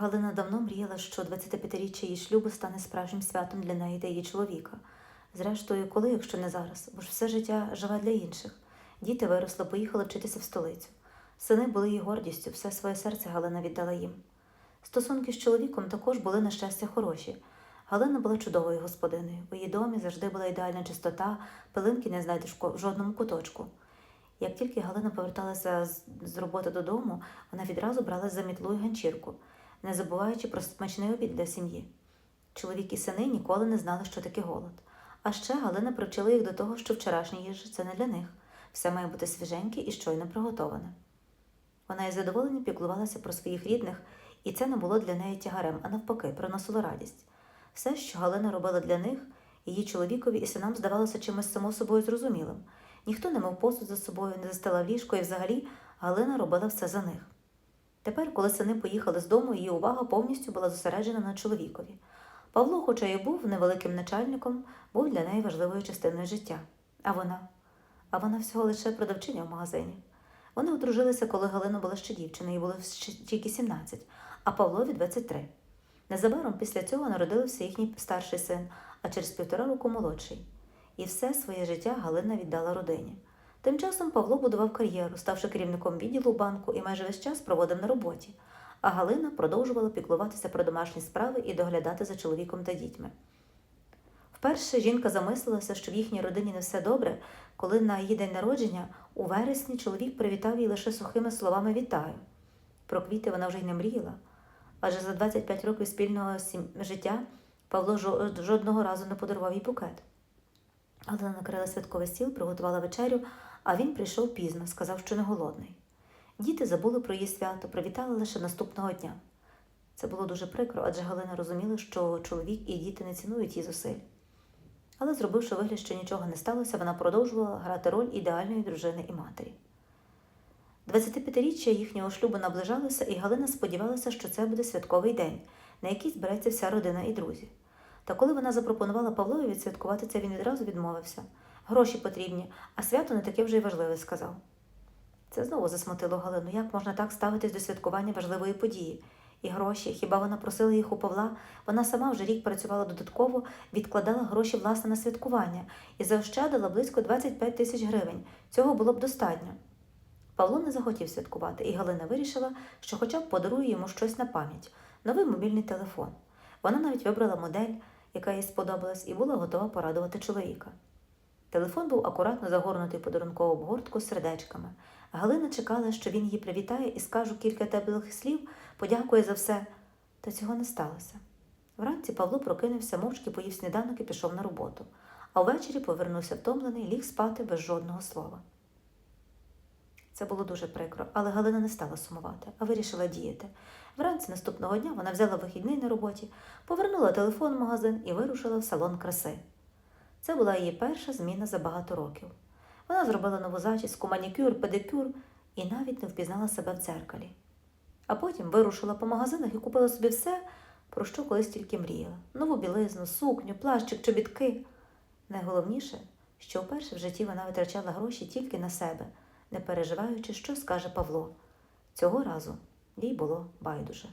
Галина давно мріяла, що 25-річчя її шлюбу стане справжнім святом для неї та її чоловіка. Зрештою, коли, якщо не зараз, бо ж все життя живе для інших. Діти виросли, поїхали вчитися в столицю. Сини були її гордістю, все своє серце Галина віддала їм. Стосунки з чоловіком також були, на щастя, хороші. Галина була чудовою господиною. У її домі завжди була ідеальна чистота, пилинки не знайдеш в жодному куточку. Як тільки Галина поверталася з, роботи додому, вона відразу бралась за мітлу і ганчірку, не забуваючи про смачний обід для сім'ї. Чоловік і сини ніколи не знали, що таке голод. А ще Галина привчила їх до того, що вчорашня їжа це не для них. Все має бути свіженьке і щойно приготоване. Вона із задоволенням піклувалася про своїх рідних, і це не було для неї тягарем, а навпаки, приносило радість. Все, що Галина робила для них, її чоловікові і синам здавалося чимось само собою зрозумілим. Ніхто не мав посуд за собою, не застила ліжко, і взагалі Галина робила все за них. Тепер, коли сини поїхали з дому, її увага повністю була зосереджена на чоловікові. Павло, хоча й був невеликим начальником, був для неї важливою частиною життя. А вона? А вона всього лише продавчиня в магазині. Вони одружилися, коли Галина була ще дівчиною, їй було тільки 17, а Павлові 23. Незабаром після цього народився їхній старший син, а через півтора року молодший. І все своє життя Галина віддала родині. Тим часом Павло будував кар'єру, ставши керівником відділу банку і майже весь час проводив на роботі. А Галина продовжувала піклуватися про домашні справи і доглядати за чоловіком та дітьми. Вперше жінка замислилася, що в їхній родині не все добре, коли на її день народження у вересні чоловік привітав її лише сухими словами Вітаю. Про квіти вона вже й не мріяла. Адже за 25 років спільного життя Павло жодного разу не подарував їй букет. Галина накрила святковий стіл, приготувала вечерю, а він прийшов пізно, сказав, що не голодний. Діти забули про її свято, привітали лише наступного дня. Це було дуже прикро, адже Галина розуміла, що чоловік і діти не цінують її зусиль. Але, зробивши вигляд, що нічого не сталося, вона продовжувала грати роль ідеальної дружини і матері. 25-річчя їхнього шлюбу наближалося, і Галина сподівалася, що це буде святковий день, на який збереться вся родина і друзі. Та коли вона запропонувала Павлові відсвяткувати це, він відразу відмовився. Гроші потрібні, а свято не таке вже й важливе, сказав. Це знову засмутило Галину. Як можна так ставитись до святкування важливої події? І гроші, хіба вона просила їх у Павла? Вона сама вже рік працювала додатково, відкладала гроші власне на святкування і заощадила близько 25 тисяч гривень. Цього було б достатньо. Павло не захотів святкувати, і Галина вирішила, що хоча б подарує йому щось на пам'ять новий мобільний телефон. Вона навіть вибрала модель, яка їй сподобалась, і була готова порадувати чоловіка. Телефон був акуратно загорнутий подарункову обгортку з сердечками. Галина чекала, що він її привітає і скаже кілька теплих слів, подякує за все. Та цього не сталося. Вранці Павло прокинувся, мовчки поїв сніданок і пішов на роботу, а ввечері повернувся втомлений, ліг спати без жодного слова. Це було дуже прикро, але Галина не стала сумувати, а вирішила діяти. Вранці наступного дня вона взяла вихідний на роботі, повернула телефон в магазин і вирушила в салон краси. Це була її перша зміна за багато років. Вона зробила нову зачіску, манікюр, педикюр і навіть не впізнала себе в дзеркалі. А потім вирушила по магазинах і купила собі все, про що колись тільки мріяла: нову білизну, сукню, плащик, чобітки. Найголовніше, що вперше в житті вона витрачала гроші тільки на себе, не переживаючи, що скаже Павло. Цього разу їй було байдуже.